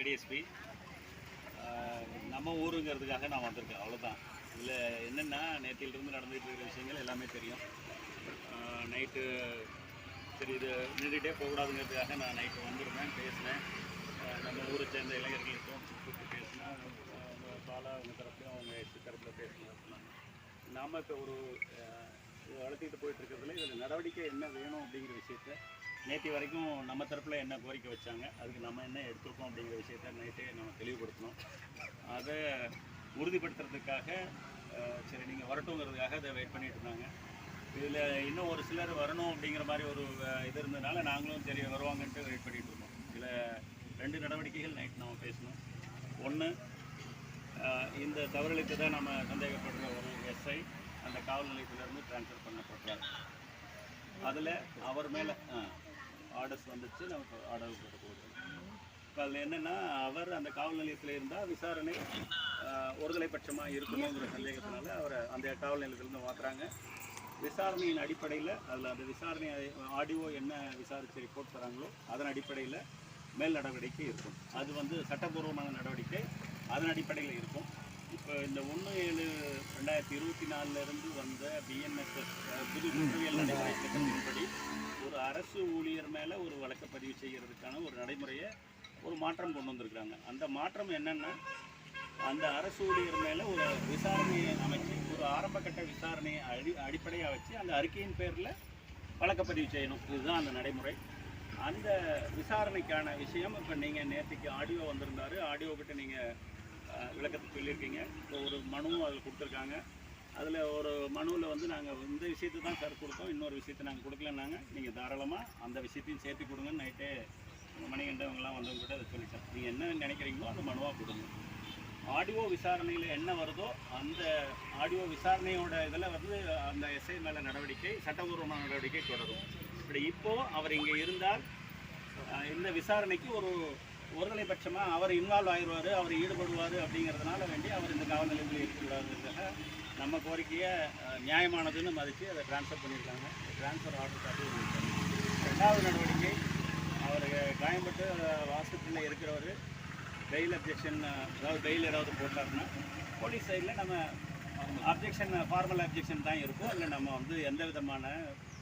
ADSP நம்ம ஊருங்கிறதுக்காக நான் வந்திருக்கேன் அவ்வளோதான் இதில் என்னென்னா நேற்றிலிருந்து நடந்துகிட்டு இருக்கிற விஷயங்கள் எல்லாமே தெரியும். நைட்டு சரி இது நின்றுட்டே போகக்கூடாதுங்கிறதுக்காக நான் நைட்டு வந்திருந்தேன் பேசினேன். நம்ம ஊரை சேர்ந்த இளைஞர்களுக்கும் கூப்பிட்டு பேசினேன். அவங்க பாலா அவங்க தரப்புலையும் அவங்க எஸ்சி தரப்பில் பேசணும் சொன்னாங்க. நாம் இப்போ ஒரு வளர்த்திட்டு போயிட்டு இருக்கிறதுல இதில் நடவடிக்கை என்ன வேணும் அப்படிங்கிற விஷயத்தை நேற்று வரைக்கும் நம்ம தரப்பில் என்ன கோரிக்கை வச்சாங்க அதுக்கு நம்ம என்ன எடுத்துருக்கோம் அப்படிங்கிற விஷயத்த நைட்டே நம்ம தெளிவுபடுத்தணும் அதை உறுதிப்படுத்துறதுக்காக சரி நீங்கள் வரட்டுங்கிறதுக்காக அதை வெயிட் பண்ணிட்டு இருந்தாங்க. இதில் இன்னும் ஒரு சிலர் வரணும் அப்படிங்கிற மாதிரி ஒரு இது இருந்ததுனால நாங்களும் சரி வருவாங்கன்ட்டு வெயிட் பண்ணிட்டு இருக்கோம் இதில் ரெண்டு நடவடிக்கைகள் நைட் நம்ம பேசணும் ஒன்று இந்த தவறுகளுக்கு தான் நம்ம சந்தேகப்படுற ஒரு எஸ்ஐ அந்த காவல் நிலையத்திலேருந்து டிரான்ஸ்ஃபர் பண்ணப்படுறாரு அதில் அவர் மேலே ஆர்டர்ஸ் வந்துச்சு நமக்கு ஆர்டர் போட்டு இப்போ அதில் என்னென்னா அவர் அந்த காவல் நிலையத்தில் இருந்தால் விசாரணை ஒருதலைபட்சமாக ஒருதலை பட்சமாக இருக்கணுங்கிற சந்தேகத்தினால அவரை அந்த காவல் நிலையத்திலேருந்து மாற்றுறாங்க விசாரணையின் அடிப்படையில் அதில் அந்த விசாரணை ஆடியோ என்ன விசாரித்து ரிப்போர்ட் தராங்களோ அதன் அடிப்படையில் மேல் நடவடிக்கை இருக்கும். அது வந்து சட்டபூர்வமான நடவடிக்கை அதன் அடிப்படையில் இருக்கும். இப்போ இந்த ஒன்று ஏழு ரெண்டாயிரத்தி இருபத்தி நாலுலேருந்து வந்த பிஎன்எஸ்எஸ் புது குற்றவியல் நடைமுறை திட்டத்தின்படி ஒரு அரசு ஊழியர் மேலே ஒரு வழக்கு பதிவு செய்கிறதுக்கான ஒரு நடைமுறையை ஒரு மாற்றம் கொண்டு வந்திருக்காங்க. அந்த மாற்றம் என்னென்னா அந்த அரசு ஊழியர் மேலே ஒரு விசாரணையை அமைச்சு ஒரு ஆரம்ப கட்ட விசாரணையை அடி அடிப்படையாக வச்சு அந்த அறிக்கையின் பேரில் வழக்கப்பதிவு செய்யணும். இதுதான் அந்த நடைமுறை. அந்த விசாரணைக்கான விஷயம் இப்போ நீங்கள் நேற்றுக்கு ஆடியோ வந்திருந்தாரு. ஆடியோ கிட்ட நீங்கள் விளக்கத்தை சொல்லியிருக்கீங்க. இப்போ ஒரு மனுவும் அதில் கொடுத்துருக்காங்க. அதில் ஒரு மனுவில் வந்து நாங்கள் இந்த விஷயத்தை தான் சார் கொடுத்தோம். இன்னொரு விஷயத்தை நாங்கள் கொடுக்கலன்னாங்க. நீங்கள் தாராளமாக அந்த விஷயத்தையும் சேர்த்து கொடுங்கன்னு நைட்டே மணிகண்டவங்களாம் வந்தவங்க கூட அதை சொல்லிட்டேன். நீங்கள் என்ன நினைக்கிறீங்களோ அந்த மனுவாக கொடுங்க. ஆடியோ விசாரணையில் என்ன வருதோ அந்த ஆடியோ விசாரணையோட இதில் வந்து அந்த எஸ்ஐ மேலே நடவடிக்கை சட்டபூர்வமான நடவடிக்கை தொடரும். இப்படி இப்போது அவர் இங்கே இருந்தால் இந்த விசாரணைக்கு ஒரு ஒருதலைபட்சமாக அவர் இன்வால்வ் ஆயிடுவார் அவர் ஈடுபடுவார் அப்படிங்கிறதுனால வேண்டி அவர் இந்த காவல் நிலையத்தில் இருக்கிறாருக்காக நம்ம கோரிக்கையை நியாயமானதுன்னு மதித்து அதை ட்ரான்ஸ்ஃபர் பண்ணியிருக்காங்க. ட்ரான்ஸ்ஃபர் ஆர்டர் காப்பி ரெண்டாவது நடவடிக்கை அவர் காயம்பட்டு ஹாஸ்பிட்டலில் இருக்கிறவர் பெயில் அப்ஜெக்ஷன் அதாவது பெயில் ஏதாவது போட்டாருன்னா போலீஸ் சைடில் நம்ம அப்ஜெக்ஷன் ஃபார்மல் அப்ஜெக்ஷன் தான் இருக்கும். இல்லை நம்ம வந்து எந்த விதமான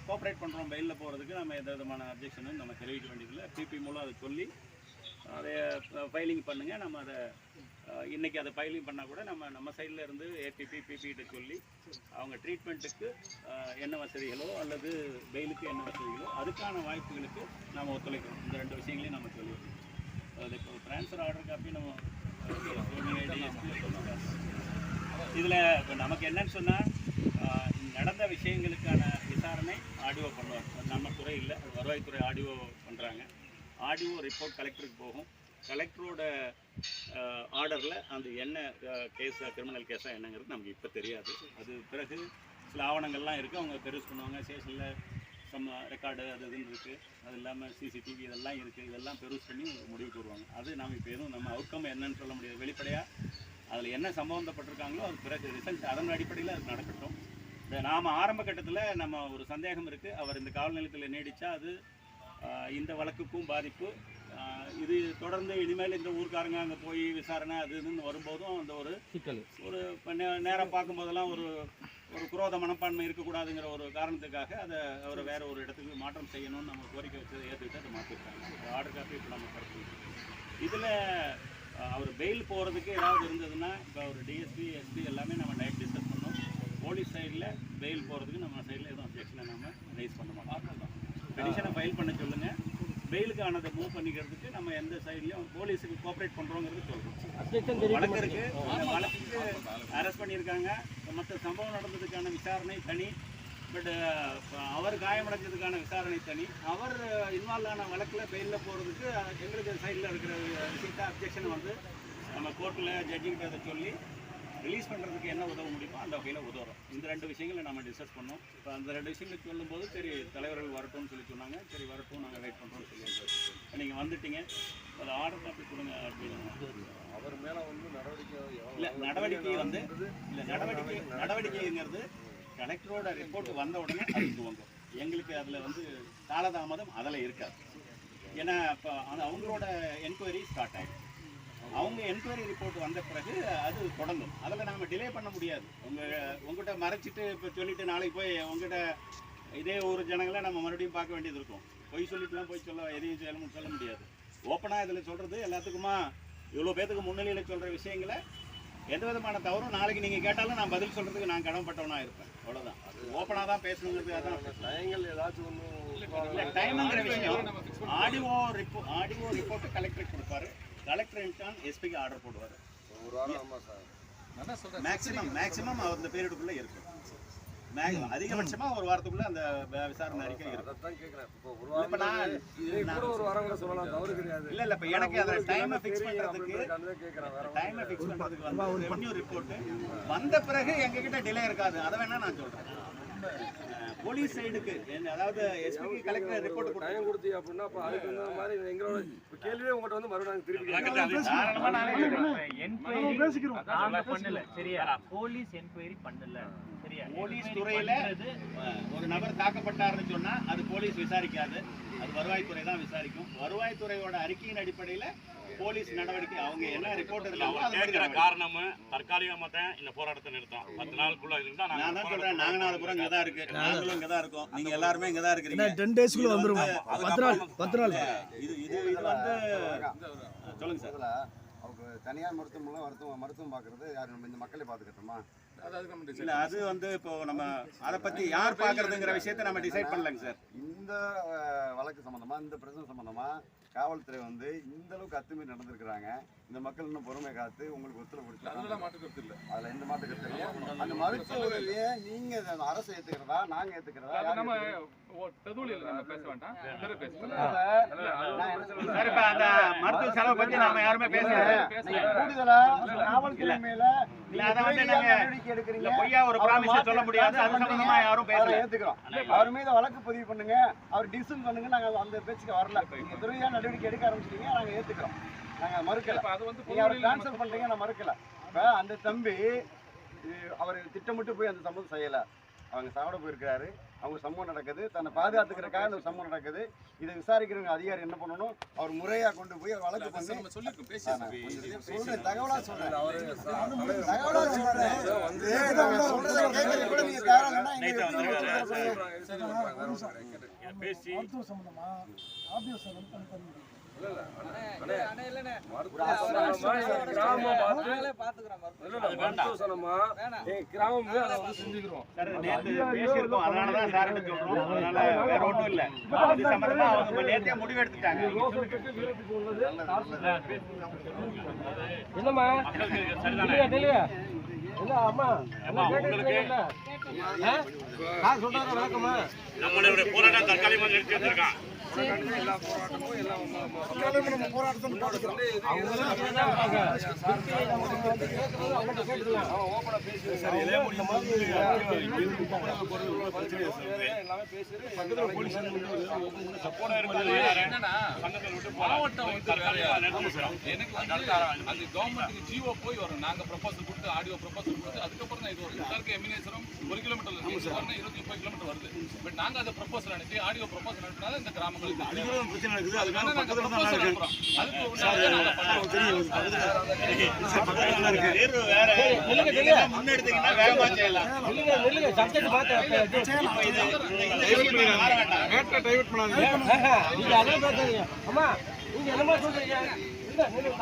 கோஆப்ரேட் பண்ணுறோம் பெயிலில் போகிறதுக்கு நம்ம எந்த விதமான அப்ஜெக்ஷனும் நம்ம தெரிவிக்க வேண்டியதில்லை. பிபி மூலம் அதை சொல்லி அதை ஃபைலிங் பண்ணுங்கள் நம்ம அதை இன்றைக்கி அதை ஃபைலிங் பண்ணால் கூட நம்ம நம்ம சைடில் இருந்து ஏபிபி பிபிகிட்ட சொல்லி அவங்க ட்ரீட்மெண்ட்டுக்கு என்ன வசதிகளோ அல்லது பெயிலுக்கு என்ன வசதிகளோ அதுக்கான வாய்ப்புகளுக்கு நாம் ஒத்துழைக்கிறோம் இந்த ரெண்டு விஷயங்களையும் நம்ம சொல்லியிருக்கோம். அது இப்போ ட்ரான்ஸ்ஃபர் ஆர்டர் காப்பி நம்ம இதில் இப்போ நமக்கு என்னன்னு சொன்னால் நடந்த விஷயங்களுக்கான விசாரணை ஆடியோ பண்ணுவார் நம்ம துறை இல்லை வருவாய்த்துறை ஆடியோ பண்ணுறாங்க ஆடியோ ரிப்போர்ட் கலெக்டருக்கு போகும். கலெக்டரோட ஆர்டரில் அந்த என்ன கேஸாக கிரிமினல் கேஸாக என்னங்கிறது நமக்கு இப்போ தெரியாது. அது பிறகு சில ஆவணங்கள்லாம் இருக்குது அவங்க பெருசு பண்ணுவாங்க. ஸ்டேஷனில் சம் ரெக்கார்டு அது இதுன்னு இருக்குது அது இல்லாமல் சிசிடிவி இதெல்லாம் இருக்குது இதெல்லாம் பெருசு பண்ணி முடிவு முடிவுக்கு வருவாங்க அது நாம் இப்போ எதுவும் நம்ம அவுட்கம் என்னன்னு சொல்ல முடியாது. வெளிப்படையாக அதில் என்ன சம்பந்தப்பட்டிருக்காங்களோ அது பிறகு ரிசல்ட் அதன் அடிப்படையில் அது நடக்கட்டும். இந்த நாம் ஆரம்ப கட்டத்தில் நம்ம ஒரு சந்தேகம் இருக்குது அவர் இந்த காவல் நிலையத்தில் நீடித்தா அது இந்த வழக்குக்கும் பாதிப்பு. இது தொடர்ந்து இனிமேல் இந்த ஊர்க்காரங்க அங்கே போய் விசாரணை அது இதுன்னு வரும்போதும் அந்த ஒரு சிக்கல். ஒரு இப்போ நே நேராக பார்க்கும்போதெல்லாம் ஒரு ஒரு குரோத மனப்பான்மை இருக்கக்கூடாதுங்கிற ஒரு காரணத்துக்காக அதை அவரை வேற ஒரு இடத்துக்கு மாற்றம் செய்யணும்னு நம்ம கோரிக்கை வச்சதை ஏற்றுக்கிட்டு அதை மாற்றிருக்காங்க ஆர்டர் காப்பி இப்போ நம்ம தரப்பு இதில் அவர் பெயில் போகிறதுக்கு ஏதாவது இருந்ததுன்னா இப்போ அவர் டிஎஸ்பி எஸ்பி எல்லாமே நம்ம நைட் டிஸ்கஸ் பண்ணோம். போலீஸ் சைடில் பெயில் போகிறதுக்கு நம்ம சைடில் எதுவும் அப்ஜெக்ஷனை நம்ம ரைஸ் பண்ண மாட்டோம். பெட்டிஷனை ஃபைல் பண்ண சொல்லுங்கள் பெயிலுக்கு ஆனதை மூவ் பண்ணிக்கிறதுக்கு நம்ம எந்த சைட்லையும் போலீஸுக்கு கோஆப்ரேட் பண்ணுறோங்கிறது சொல்கிறோம் வழக்கு வழக்குக்கு அரெஸ்ட் பண்ணியிருக்காங்க. மற்ற சம்பவம் நடந்ததுக்கான விசாரணை தனி. பட் அவர் காயமடைஞ்சதுக்கான விசாரணை தனி. அவர் இன்வால்வ் ஆன வழக்கில் பெயிலில் போகிறதுக்கு எங்களுக்கு சைடில் இருக்கிற விஷயத்த அப்ஜெக்ஷன் வந்து நம்ம கோர்ட்டில் ஜட்ஜிங்கிட்ட அதை சொல்லி ரிலீஸ் பண்ணுறதுக்கு என்ன உதவ முடியுமோ அந்த வகையில் உதவுறோம். இந்த ரெண்டு விஷயங்களை நம்ம டிஸ்கஸ் பண்ணோம். இப்போ அந்த ரெண்டு விஷயங்களை சொல்லும்போது சரி தலைவர்கள் வரட்டும்னு சொல்லி சொன்னாங்க. சரி வரட்டும் நாங்கள் வெயிட் பண்ணுறோம்னு சொல்லி நீங்கள் வந்துட்டீங்க. அது ஆர்டர் காப்பி கொடுங்க அப்படின்னு. அவர் மேல வந்து நடவடிக்கை இல்ல நடவடிக்கை வந்து இல்ல நடவடிக்கை நடவடிக்கைங்கிறது கலெக்டரோட ரிப்போர்ட் வந்த உடனே அது துவங்கும். எங்களுக்கு அதுல வந்து காலதாமதம் அதில் இருக்காது. ஏன்னா இப்போ அவங்களோட என்கொயரி ஸ்டார்ட் ஆகிடும் அவங்க என்கொயரி ரிப்போர்ட் வந்த பிறகு அது தொடங்கும் அதில் நாம டிலே பண்ண முடியாது உங்க உங்ககிட்ட மறைச்சிட்டு இப்போ சொல்லிட்டு நாளைக்கு போய் உங்ககிட்ட இதே ஒரு ஜனங்களை நம்ம மறுபடியும் பார்க்க வேண்டியது இருக்கும் பொய் சொல்லிட்டுலாம் போய் சொல்ல எதையும் சொல்ல சொல்ல முடியாது ஓப்பனாக இதில் சொல்கிறது எல்லாத்துக்குமா இவ்வளோ பேத்துக்கு முன்னிலையில் சொல்கிற விஷயங்களை எந்த விதமான தவறும் நாளைக்கு நீங்கள் கேட்டாலும் நான் பதில் சொல்கிறதுக்கு நான் கடமைப்பட்டவனாக இருப்பேன் அவ்வளோதான் ஓப்பனாக தான் பேசணுங்கிறது அதான் நயங்கள் ஏதாச்சும் ஒன்று இல்லை டைமுங்கிற விஷயம் ஆடியோ ரிப்போ ஆடியோ ரிப்போர்ட்டு கலெக்டருக்கு கொடுப்பாரு கலெக்டர் இன்டான் எஸ்பிக்கு ஆர்டர் போடுவார். ஒரு வாரம் ஆமாம் சார். மேக்ஸிமம் மேக்ஸிமம் அந்த பீரியடுக்குள்ளே இருக்கும் மேக்ஸிமம் அதிகபட்சமாக ஒரு வாரத்துக்குள்ளே அந்த விசாரணை அறிக்கை இல்லை இல்லை இப்போ எனக்கு அந்த டைமை ஃபிக்ஸ் பண்ணுறதுக்கு அதுதான் கேட்குறேன் வேற டைமை ஃபிக்ஸ் பண்ணுறதுக்கு வந்து ரெவன்யூ ரிப்போர்ட்டு வந்த பிறகு எங்ககிட்ட டிலே இருக்காது. அதை வேணா நான் சொல்கிறேன் போலீஸ் சைடுக்கு. அதாவது எஸ்பிக்கு கலெக்டர் ரிப்போர்ட் கொடுத்தாங்க டைம் கொடுத்தி அப்படின்னா அப்போ அதுக்கு தகுந்த மாதிரி எங்களோட இப்போ கேள்வியே உங்கள்கிட்ட வந்து மறுபடியும் திருப்பி. என்கொயரி நாங்க பண்ணல. சரியா? போலீஸ் என்கொயரி பண்ணல. சரியா? போலீஸ் துறையில ஒரு நபர் தாக்கப்பட்டாருன்னு சொன்னா அது போலீஸ் விசாரிக்காது. அது வருவாய்த்துறை தான் விசாரிக்கும். வருவாய்த்துறையோட அறிக்கையின் அடிப்படையில போலீஸ் நடவடிக்கை. அவங்க என்ன ரிப்போர்ட் மாதிரி கேட்கிற நடவடிக்கை. காரணமும் தற்காலிகமா தான் இந்த போராட்டத்தை நிறுத்தம் பத்து நாளுக்குள்ள இருந்தா நான் தான் சொல்றேன் நாங்க நாலு புறம் இங்க தான் இருக்கு நாங்களும் இங்க தான் இருக்கோம் நீங்க எல்லாருமே இங்க தான் இருக்கிறீங்க டென் டேஸ்க்குள்ள இது வந்துருமா? வந்து- பத்து நாள் பத்து நாள். இது இது இது வந்து சொல்லுங்க சார். அவங்க தனியார் மருத்துவமனை மருத்துவம் மருத்துவம் பார்க்கறது யார்? நம்ம இந்த மக்களை பார்த்துக்கட்டுமா? இல்ல அது வந்து இப்போ நம்ம அதை பத்தி யார் பாக்குறதுங்கிற விஷயத்தை நம்ம டிசைட் பண்ணலங்க சார் இந்த வழக்கு சம்பந்தமா இந்த பிரச்சனை சம்பந்தமா காவல்துறை வந்து இந்த அளவுக்கு அத்துமீறி நடந்திருக்கிறாங்க. இந்த மக்கள் இன்னும் பொறுமை காத்து உங்களுக்கு ஒத்துழைப்பு கொடுத்து அதுல எந்த மாற்று கருத்து இல்லை. அந்த மருத்துவ உதவியை நீங்க அரசு ஏத்துக்கிறதா நாங்க ஏத்துக்கிறதா சார் இப்ப அந்த மருத்துவ செலவு பத்தி நாம யாருமே கூடுதலா காவல்துறை மேல நீங்க அதை வந்து நாங்க- அவரை அது அவரை அவர் மீது வழக்கு பதிவு பண்ணுங்க. அவர் டிசன் பண்ணுங்க. நாங்க அந்த பேச்சுக்கு வரல. நீங்க துறையா நடவடிக்கை எடுக்க ஆரம்பிச்சிட்டீங்க. நாங்க ஏத்துக்கிறோம். நாங்க மறுக்கல. நீங்க அவரை கேன்சல் பண்றீங்க. நான் மறுக்கல. இப்ப அந்த தம்பி அவர் திட்டமிட்டு போய் அந்த சம்பவம் செய்யல. அவங்க சாப்பிட போயிருக்கிறாரு. அவங்க சம்பவம் நடக்குது. தன்னை பாதுகாத்துக்கிறதுக்காக அந்த சம்பவம் நடக்குது. இதை விசாரிக்கிறவங்க அதிகாரி என்ன பண்ணணும்? அவர் முறையா கொண்டு போய் வழக்கு பண்ணி சொல்றேன் தகவலா சொல்றேன். தகவலா சொல்றேன். சொல்றதை கேட்கறதுக்கு கூட நீங்க எங்க பேசி. கிராமம் பார்த்து இல்ல, இல்ல, மருத்துவ சனமா எங்க கிராமமே அதை வந்து செஞ்சுக்கிறோம். சார் நேத்து பேசியிருக்கோம் அதனால தான் சார்கிட்ட சொல்றோம். அதனால வேற ஒண்ணும் இல்ல. அது சம்பந்தமா சரிதானே? இல்ல அம்மா? உங்களுக்கு நம்மளுடைய போராட்டம் தற்காலிகமாக நிறுத்தி வந்திருக்கான் எல்லா போராட்டமும் எல்லாம் எல்லாமே எனக்கு அது கவர்மெண்ட்டுக்கு ஜிஓ போய் வரும். நாங்க ப்ரொபோசல் கொடுத்து ஆடியோ ப்ரொபோசல் கொடுத்து அதுக்கப்புறம் தான் இது வரும் எல்லாருக்கும் எமினேசரும் ஒரு கிலோமீட்டர் இருபத்தி முப்பது கிலோமீட்டர் வருது பட் நாங்க அதை ப்ரொபோசல் அனுப்பி ஆடியோ ப்ரொபோசல் அனுப்பினால இந்த கிராமங்களுக்கு. பிரச்சனை இருக்குது அதுக்காக நாங்க பக்கத்துல தான் proposal இருக்கு அனுப்புறோம். அதுக்கு நாங்க வேற நீங்க முன்னெடுத்தீங்கன்னா வேகமா செய்யலாம் இப்ப இது இந்த- இந்த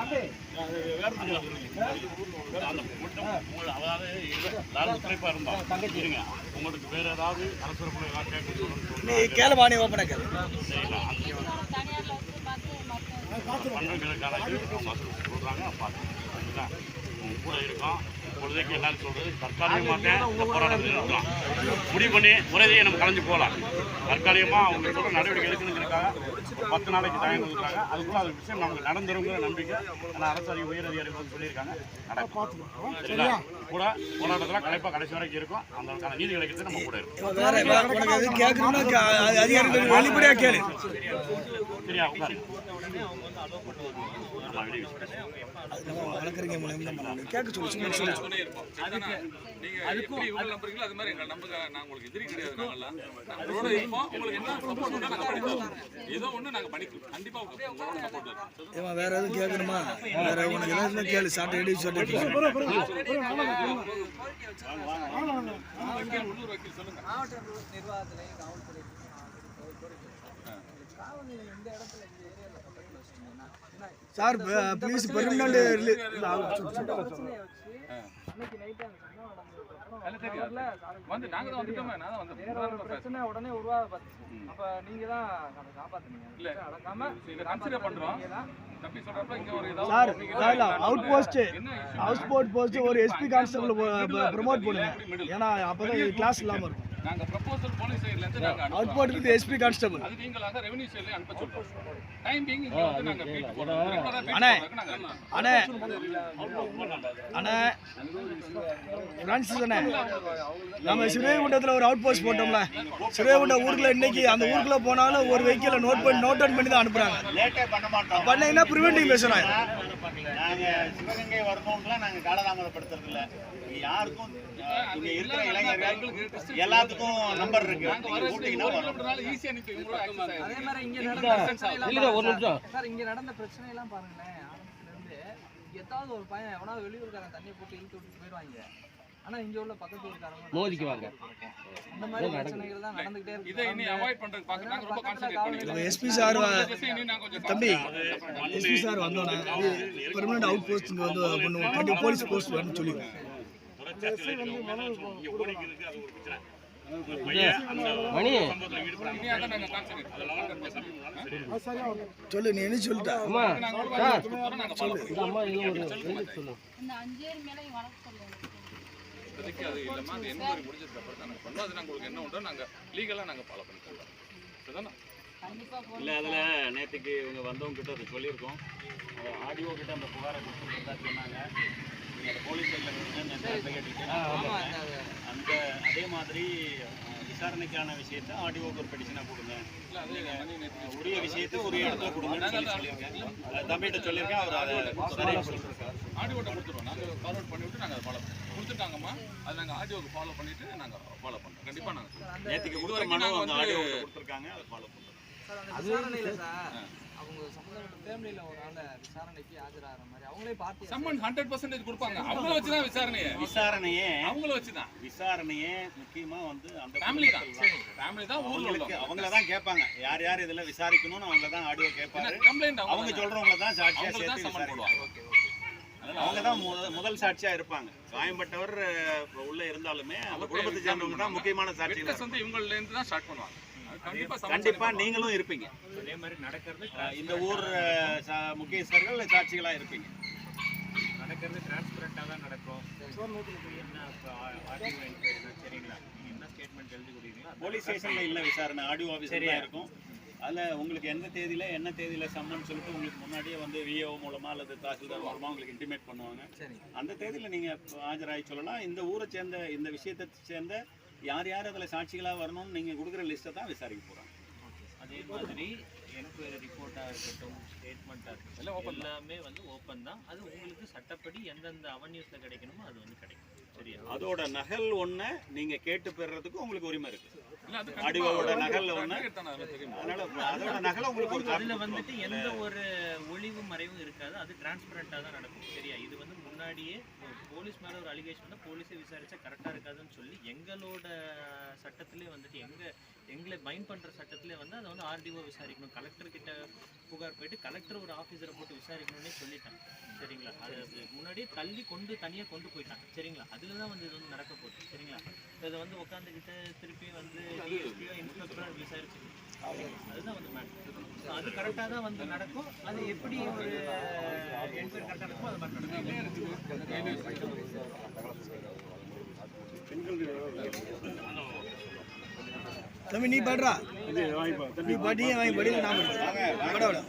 அந்த கூட்டம் உங்களை அதாவது இது எல்லாரும் இருந்தோம் இருங்க உங்களுக்கு வேற ஏதாவது அரசு கேட்க கேளுமா நீ ஓப்பனா கேளு உங்க கூட இருக்கோம் பொழுதுக்கு எல்லாரும் சொல்றது தற்காலிகமாக இந்த முடிவு பண்ணி முறையே நம்ம கலைஞ்சு போகலாம் தற்காலிகமாக அவங்க நடவடிக்கை எடுக்கணுங்கிறதுக்காக பத்து நாளைக்கு டைம் கொடுக்குறாங்க அதுக்குள்ள அது விஷயம் நமக்கு நடந்துருங்கிற நம்பிக்கை ஆனால் அரசு உயர் அதிகாரிகள் சொல்லியிருக்காங்க நடக்கும் கூட போராட்டத்தில் கலைப்பாக கடைசி வரைக்கும் இருக்கும் அதற்கான நீதி கிடைக்கிறது நம்ம கூட இருக்கும் உனக்கு எது கேட்கணும்னா அதிகாரிகள் வெளிப்படையா கேளு சரியா உட்காருங்க ஆமா, வெளியே வச்சுக்கோங்க. வளர்க்குறீங்க மூலியம் கேட்க சொல்லு சும்மா சொல்லு துணை இருப்போம். இதுதானே? நீங்க எப்படி இவங்களை நம்புறீங்களோ அது மாதிரி எங்களை நம்புங்க. நான் உங்களுக்கு எதிரி கிடையாது நாங்கெல்லாம். நாங்க உங்களோட இருப்போம். உங்களுக்கு என்ன. ஏதோ ஏமா வேற எதுவும் கேட்கணுமா? வேற உனக்கு ஏதாவது கேளு சாட்டை எடி சாட்டை சார் ப்ளீஸ் வச்சு அன்னைக்கு நைட்டு அந்த சம்பவம் நடந்ததுக்கப்புறம் இல்ல தெரியாது வந்து நாங்க தான் வந்துட்டோமே நான் தான் வந்தேன். வேற ஒரு பிரச்சனை உடனே உருவாக பார்த்துச்சு அப்ப நீங்க தான் அதை காப்பாத்துனீங்க. இல்ல. அடக்காம இதை கன்சிடர் பண்றோம். தம்பி சொல்றப்ப இங்க ஒரு சார் ஏதாவது out post? House boat post ஒரு எஸ்பி கான்ஸ்டபிள் ப்ரொமோட் பண்ணுங்க. ஏன்னா அப்பதான் கிளாஸ் இல்லாம இருக்கும். நாங்க ப்ரொபோசல் போலீஸ் சைடுல இருந்து நாங்க அவுட் அனுப்புறோம் போட் எஸ்பி கான்ஸ்டபிள் அது நீங்களாக ரெவென்யூ சைடுல அனுப்ப சொல்றோம். டைம் பீயிங் இங்க வந்து நாங்க பீட் போடுறோம். ரெகுலரா பீட் அண்ணே. போடுறதுக்கு நாங்க அனுப்புறோம். அண்ணே. அண்ணே. பிரான்சிஸ் அண்ணே. நம்ம சிறுவைகுண்டத்தில் ஒரு அவுட் போஸ்ட் போட்டோம்ல. சிறுவைகுண்டம் ஊருக்குள்ள இன்னைக்கு அந்த ஊருக்குள்ள போனாலும் ஒரு வெஹிக்கிளை நோட் பண்ணி நோட் டவுன் பண்ணி தான் அனுப்புறாங்க. லேட்டே பண்ண மாட்டோம். பண்ணீங்கன்னா ப்ரிவென்டிவ் பேசுறாங்க நாங்க சிவகங்கை வரணும்லாம் நாங்க காலதாமதப்படுத்துறது இல்ல இங்க யாருக்கும் இங்க இருக்கிற இளைஞர்கள் எல்லாத்துக்கும் நம்பர் இருக்கு. வரணும். அதே மாதிரி இங்க நடந்த பிரச்சனை எல்லாம் சார் இங்க நடந்த பிரச்சனை எல்லாம் பாருங்களேன். ஆரம்பத்துல இருந்து எதாவது ஒரு பையன் எவனாவது வெளியூர்காரன் தண்ணியை போட்டு இழுத்து விட்டு போயிடுவாங்க. ஆனா இங்க உள்ள பக்கத்து ஊர்க்காரங்க மோதிக்குவாங்க இந்த மாதிரி பிரச்சனைகள் தான் நடந்துகிட்டே இருக்கு. இதை இனி அவாய்ட் பண்றதுக்கு பார்க்க நாங்க ரொம்ப கான்சென்ட்ரேட் பண்ணிக்கிறோம் எஸ்பி சார் தம்பி எஸ்பி சார் வந்தோன்னே பெர்மனண்ட் அவுட் போஸ்ட் இங்கே வந்து பண்ணுவோம். போலீஸ் போஸ்ட் வேணும்னு சொல்லிடுவோம். சொல்லு நீ என்ன சொல்லிட்ட? ஒரு நாங்க follow பண்ணுவோம். இந்த அஞ்சேர் மேல வழக்கு சொல்லுங்க இப்போதைக்கு அது இல்லைம்மா அது என்கொயரி முடிஞ்சதுக்கு அப்புறம் தான் நாங்க பண்ணுவோம் அது நாங்க உங்களுக்கு என்ன உண்டோ நாங்க லீகலா நாங்க ஃபாலோ பண்ணி தருவோம் சரிதானே இல்ல அதுல நேத்துக்கு இவங்க வந்தவங்க கிட்ட அதை சொல்லியிருக்கோம். ஆடியோ கிட்ட அந்த புகாரை கொடுத்துருந்தா சொன்னாங்க. போலீஸ் அந்த அதே. மாதிரி விசாரணைக்கான விஷயத்த ஆடியோக்கு ஒரு பெடிஷனா கொடுங்க. அது உரிய விஷயத்தை உரிய இடத்துல கொடுங்கன்னு சொல்லி சொல்லியிருக்கேன். அது தம்பிகிட்ட சொல்லியிருக்கேன். அவர் அதை சரியா சொல்லியிருக்காரு ஆடியோட்ட கொடுத்துருவோம். நாங்க ஃபார்வர்ட் பண்ணிவிட்டு நாங்க ஃபாலோ பண்ணுவோம் கொடுத்துட்டாங்கம்மா. அது நாங்க ஆடியோக்கு ஃபாலோ பண்ணிட்டு நாங்க ஃபாலோ பண்றோம். கண்டிப்பா நாங்க சொல்றோம். நேற்றுக்கு மனு வந்து ஆடியோ கொடுத்துருக்காங்க. அதை ஃபாலோ பண்ணுறோம் சார் அவங்க சம்பந்தப்பட்ட ஃபேமிலியில ஒரு ஆளை விசாரணைக்கு ஆஜராகிற மாதிரி அவங்களே பார்த்து சம்மன் ஹண்ட்ரட் பர்சன்டேஜ் கொடுப்பாங்க. அவங்கள வச்சுதான் விசாரணையே. விசாரணையே அவங்கள வச்சுதான். விசாரணையே முக்கியமா வந்து அந்த ஃபேமிலி தான். ஃபேமிலி தான் உள்ளவங்க. அவங்கள தான் கேட்பாங்க. யார் யார் இதுல விசாரிக்கணும்னு அவங்க தான் ஆடியோ கேட்பாரு. கம்ப்ளைண்ட் அவங்க சொல்றவங்கள தான் சாட்சியா தான் சேர்த்து விசாரிப்பாங்க. அவங்க தான் முத- முதல் சாட்சியா இருப்பாங்க. காயம்பட்டவர் உள்ள இருந்தாலுமே அந்த குடும்பத்தை சேர்ந்தவங்க தான் முக்கியமான சாட்சி வந்து இவங்கள்ல இருந்து தான் ஸ்டார்ட் பண்ணுவாங்க. கண்டிப்பா. நீங்களும் இருப்பீங்க. அதே மாதிரி நடக்கிறது இந்த ஊர் முக்கியஸ்தர்கள் சாட்சிகளா இருப்பீங்க. நடக்கிறது டிரான்ஸ்பரண்டாக தான் நடக்கும். என்ன ஆர்டிஓ என்கொயரி தான் சரிங்களா? நீங்கள் என்ன ஸ்டேட்மெண்ட் எழுதி கொடுக்குறீங்களோ போலீஸ் ஸ்டேஷன்ல இல்ல விசாரணை. ஆடியோ ஆஃபீஸர் சரியா. தான் இருக்கும். அதுல உங்களுக்கு எந்த தேதியில என்ன தேதியில சம்மன் சொல்லிட்டு உங்களுக்கு முன்னாடியே வந்து விஓ மூலமா அல்லது தாசில்தார் மூலமா உங்களுக்கு இன்டிமேட் பண்ணுவாங்க. சரி. அந்த தேதியில நீங்க ஆஜராகி சொல்லலாம். இந்த ஊரை சேர்ந்த இந்த விஷயத்தை சேர்ந்த யார் யார் அதுல சாட்சிகளா வரணும்னு நீங்க கொடுக்குற லிஸ்ட்டை தான் விசாரிக்க போறாங்க அதே மாதிரி என்கொயரி ரிப்போர்ட்டாக இருக்கட்டும் ஸ்டேட்மெண்ட்டாக இருக்கட்டும் எல்லாம் வந்து ஓப்பன் தான். அது உங்களுக்கு சட்டப்படி எந்தெந்த அவென்யூஸில் கிடைக்கணுமோ அது வந்து கிடைக்கும். சரியா? அதோட நகல் ஒண்ண நீங்க கேட்டு பெறுறதுக்கு உங்களுக்கு உரிமை இருக்கு. தெரியும். அதனால அதோட நகலை உங்களுக்கு அதுல வந்துட்டு. எந்த ஒரு ஒளிவு மறைவும் இருக்காது. அது டிரான்ஸ்பரண்டா தான் நடக்கும். சரியா? இது வந்து முன்னாடியே போலீஸ் மேல ஒரு அலிகேஷன் வந்து போலீஸே விசாரிச்சா கரெக்டா இருக்காதுன்னு சொல்லி எங்களோட சட்டத்திலே வந்துட்டு எங்க எங்களை பைண்ட் பண்ற சட்டத்திலே வந்து அதை வந்து ஆர்டிஓ விசாரிக்கணும். கலெக்டர் கிட்ட புகார் போயிட்டு கலெக்டர் ஒரு ஆஃபீஸரை போட்டு விசாரிக்கணும்னே சொல்லிட்டாங்க. சரிங்களா? அது முன்னாடியே தள்ளி கொண்டு தனியா கொண்டு போயிட்டாங்க. சரிங்களா? அதுல தான் வந்து இது வந்து நடக்க போகுது. சரிங்களா? இதை வந்து உட்காந்துக்கிட்டு திருப்பி வந்து டிஎஸ்பியோ இன்ஸ்பெக்டரோ விசாரிச்சு அதுதான் வந்து மேட்ரு அது கரெக்டாக தான் வந்து நடக்கும் அது எப்படி ஒரு என்கொயரி கரெக்டாக அது தம்பி நீ பாடுறா. நீ பாட்டி வாங்கி படியில நான் படிக்கிறேன் பட விட